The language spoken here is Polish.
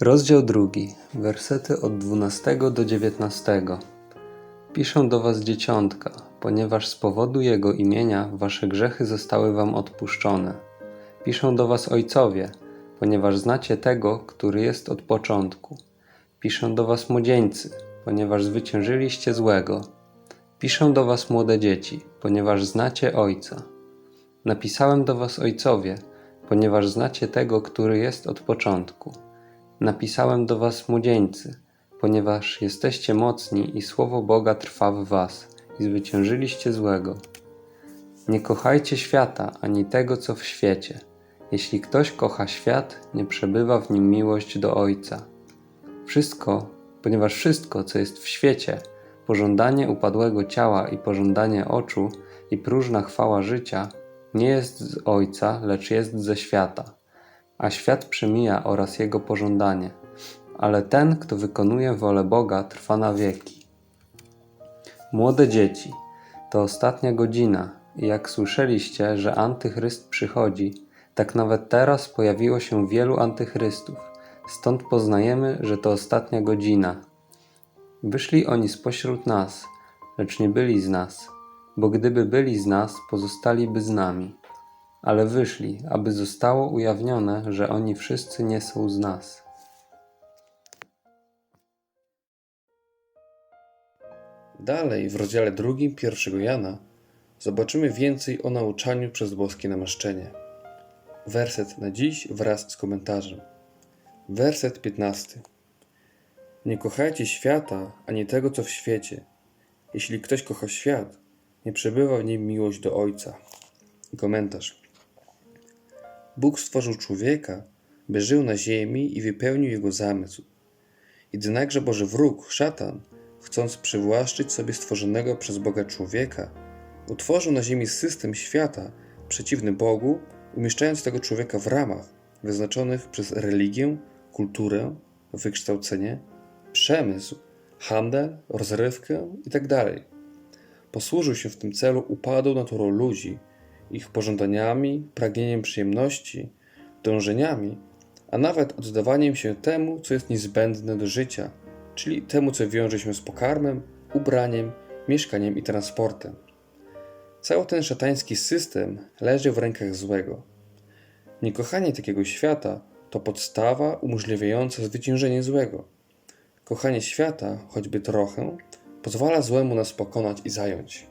Rozdział drugi, wersety od 12 do 19. Piszę do was dzieciątka, ponieważ z powodu jego imienia wasze grzechy zostały wam odpuszczone. Piszę do was ojcowie, ponieważ znacie tego, który jest od początku. Piszę do was młodzieńcy, ponieważ zwyciężyliście złego. Piszę do was młode dzieci, ponieważ znacie ojca. Napisałem do was ojcowie, ponieważ znacie tego, który jest od początku. Napisałem do was młodzieńcy, ponieważ jesteście mocni i słowo Boga trwa w was i zwyciężyliście złego. Nie kochajcie świata ani tego, co w świecie. Jeśli ktoś kocha świat, nie przebywa w nim miłość do Ojca. Wszystko, ponieważ wszystko, co jest w świecie, pożądanie upadłego ciała i pożądanie oczu i próżna chwała życia, nie jest z Ojca, lecz jest ze świata. A świat przemija oraz jego pożądanie, ale ten, kto wykonuje wolę Boga, trwa na wieki. Młode dzieci, to ostatnia godzina i jak słyszeliście, że antychryst przychodzi, tak nawet teraz pojawiło się wielu antychrystów. Stąd poznajemy, że to ostatnia godzina. Wyszli oni spośród nas, lecz nie byli z nas, bo gdyby byli z nas, pozostaliby z nami. Ale wyszli, aby zostało ujawnione, że oni wszyscy nie są z nas. Dalej, w rozdziale drugim pierwszego Jana, zobaczymy więcej o nauczaniu przez boskie namaszczenie. Werset na dziś wraz z komentarzem. Werset 15. Nie kochajcie świata, ani tego, co w świecie. Jeśli ktoś kocha świat, nie przebywa w nim miłość do Ojca. Komentarz. Bóg stworzył człowieka, by żył na ziemi i wypełnił jego zamysł. Jednakże Boży wróg, szatan, chcąc przywłaszczyć sobie stworzonego przez Boga człowieka, utworzył na ziemi system świata przeciwny Bogu, umieszczając tego człowieka w ramach wyznaczonych przez religię, kulturę, wykształcenie, przemysł, handel, rozrywkę itd. Posłużył się w tym celu upadą naturą ludzi, ich pożądaniami, pragnieniem przyjemności, dążeniami, a nawet oddawaniem się temu, co jest niezbędne do życia, czyli temu, co wiąże się z pokarmem, ubraniem, mieszkaniem i transportem. Cały ten szatański system leży w rękach złego. Niekochanie takiego świata to podstawa umożliwiająca zwyciężenie złego. Kochanie świata, choćby trochę, pozwala złemu nas pokonać i zająć.